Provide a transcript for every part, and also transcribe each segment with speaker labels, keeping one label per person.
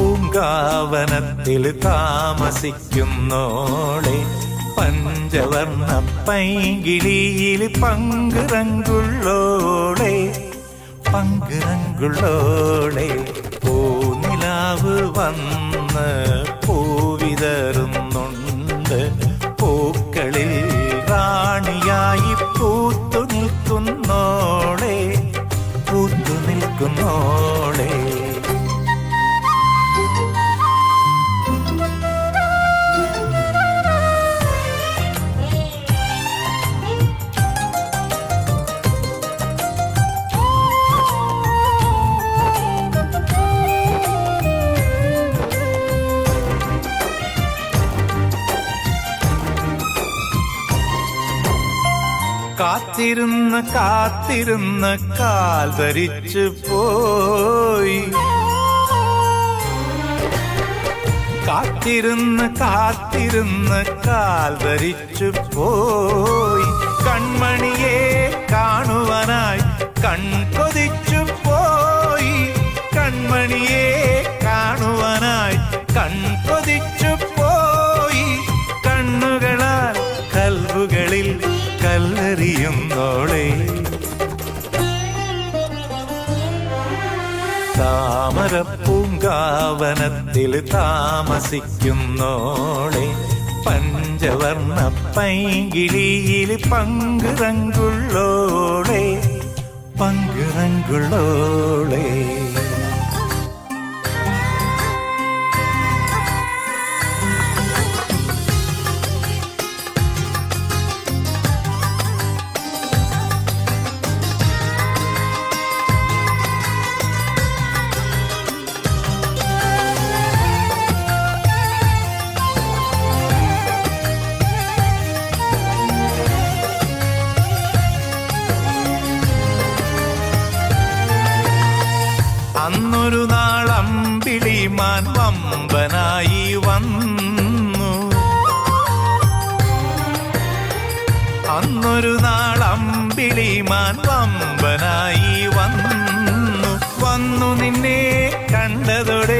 Speaker 1: പൂങ്കാവനത്തിൽ താമസിക്കുന്നോളെ പഞ്ചവർണ പൈകിളിയിൽ പങ്കുറങ്കുള്ളോളെ പങ്കുറങ്കുള്ളോളെ പൂനിലാവ് വന്ന് പൂവിതറുന്നുണ്ട് കാത്തിരുന്ന് കാത്തിരുന്ന് കാൽ ധരിച്ചു പോയി. കാത്തിരുന്ന് കാത്തിരുന്ന് കാൽ ധരിച്ചു പോയി. കൺമണിയെ കാണുവാനായി കൺകൊതിച്ചു പോയി. കൺമണിയെ കാണുവാനായി കൺകൊതിച്ചു കല്ലെറിയുന്നോളെ താമരപ്പൂങ്കാവനത്തിൽ താമസിക്കുന്നോളെ. പഞ്ചവർണ പൈകിളിയിൽ പങ്കുറങ്കുള്ളോളെ. പങ്കുറങ്കുള്ളോളെ. അന്നൊരു നാളം അമ്പിളിമാൻ വമ്പനായി വന്നു. അന്നൊരു നാളം അമ്പിളിമാൻ വമ്പനായി വന്നു. വന്നു നിന്നെ കണ്ടതോടെ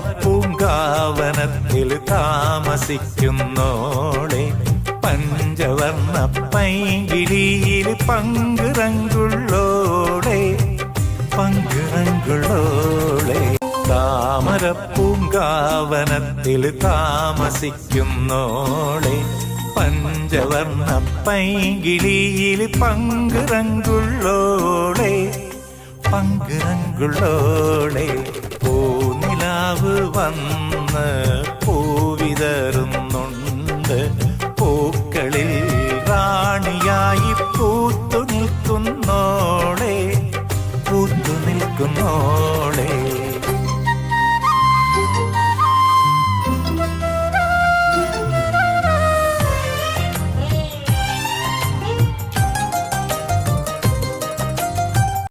Speaker 1: താമരപ്പൂങ്കാവനത്തിൽ താമസിക്കുന്നോളെ പഞ്ചവർണ പൈകിളിയിൽ പങ്കുറങ്കുള്ളോളെ പങ്കുറങ്കുള്ളോളെ താമരപ്പൂങ്കാവനത്തിൽ താമസിക്കുന്നോളെ പഞ്ചവർണ പൈങ്കിളിയിൽ പങ്കുറങ്കുള്ളോളെ പങ്കുറങ്കുള്ളോളെ വന്ന് പൂവിതറുന്നുണ്ട് പൂക്കളിൽ റാണിയായി പൂത്തു നിൽക്കുന്നോളെ. പൂത്തു നിൽക്കുന്നോളെ